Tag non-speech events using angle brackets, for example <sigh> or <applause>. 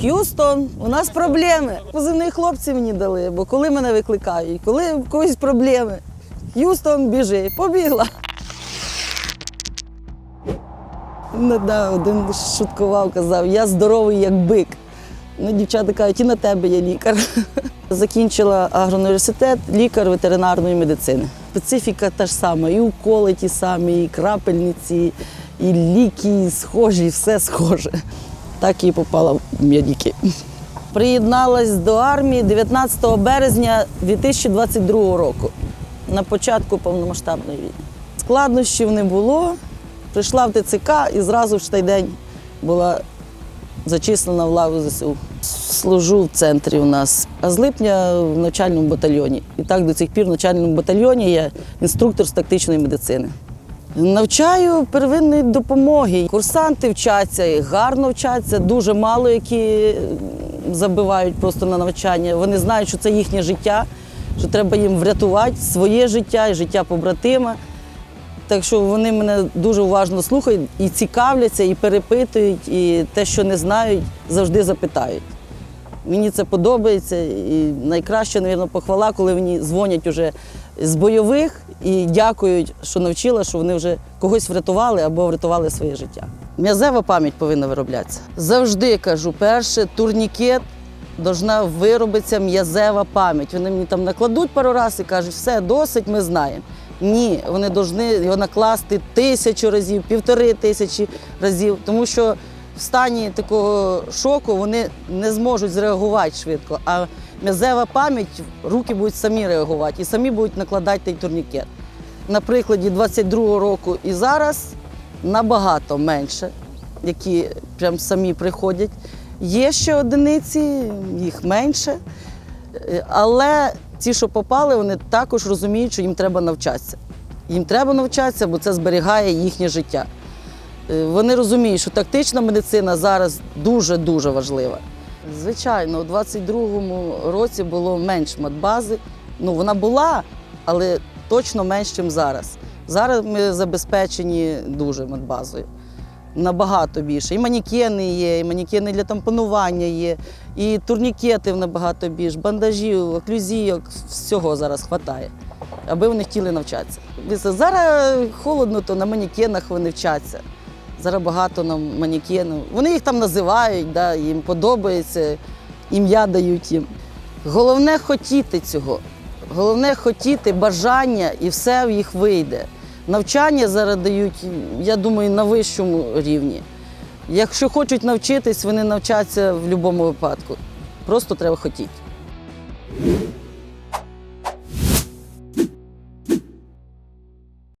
Х'юстон, у нас проблеми. Позивний хлопці мені дали, бо коли мене викликають, коли в когось проблеми. Х'юстон, біжи, побігла. Ну, да, один шуткував, казав, я здоровий як бик. Ну, дівчата кажуть, і на тебе є лікар. <laughs> Закінчила агроуніверситет, лікар ветеринарної медицини. Специфіка та ж сама, і уколи ті самі, і крапельниці, і ліки схожі, все схоже. Так і попала в медики. Приєдналась до армії 19 березня 2022 року, на початку повномасштабної війни. Складнощів не було. Прийшла в ТЦК і зразу той день була зачислена в лаву ЗСУ. Служу в центрі у нас, а з липня в навчальному батальйоні. І так до цих пір в навчальному батальйоні я інструктор з тактичної медицини. Навчаю первинної допомоги. Курсанти вчаться і гарно вчаться, дуже мало які забивають просто на навчання. Вони знають, що це їхнє життя, що треба їм врятувати своє життя і життя побратима. Так що вони мене дуже уважно слухають і цікавляться, і перепитують, і те, що не знають, завжди запитають. Мені це подобається. І найкраща, мабуть, похвала, коли мені дзвонять уже з бойових і дякують, що навчила, що вони вже когось врятували або врятували своє життя. М'язева пам'ять повинна вироблятися. Завжди кажу, перше турнікет должна виробитися м'язева пам'ять. Вони мені там накладуть пару разів і кажуть, все, досить, ми знаємо. Ні, вони повинні його накласти тисячу разів, півтори тисячі разів, тому що в стані такого шоку вони не зможуть зреагувати швидко. А м'язева пам'ять, руки будуть самі реагувати і самі будуть накладати той турнікет. На прикладі 22-го року і зараз набагато менше, які прям самі приходять. Є ще одиниці, їх менше. Але ті, що попали, вони також розуміють, що їм треба навчатися. Їм треба навчатися, бо це зберігає їхнє життя. Е, Вони розуміють, що тактична медицина зараз дуже-дуже важлива. Звичайно, у 22-му році було менш медбази. Ну, вона була, але точно менш, ніж зараз. Зараз ми забезпечені дуже медбазою. Набагато більше. І манікени є, і манікени для тампонування є, і турнікетів набагато більше, бандажів, оклюзійок, всього зараз вистачає, аби вони хотіли навчатися. Зараз холодно, то на манікенах вони вчаться. Зараз багато на манікенів. Вони їх там називають, да, їм подобається, ім'я дають їм. Головне хотіти цього. Головне хотіти, бажання, і все в їх вийде. Навчання зараз дають, я думаю, на вищому рівні. Якщо хочуть навчитись, вони навчаться в будь-якому випадку. Просто треба хотіти.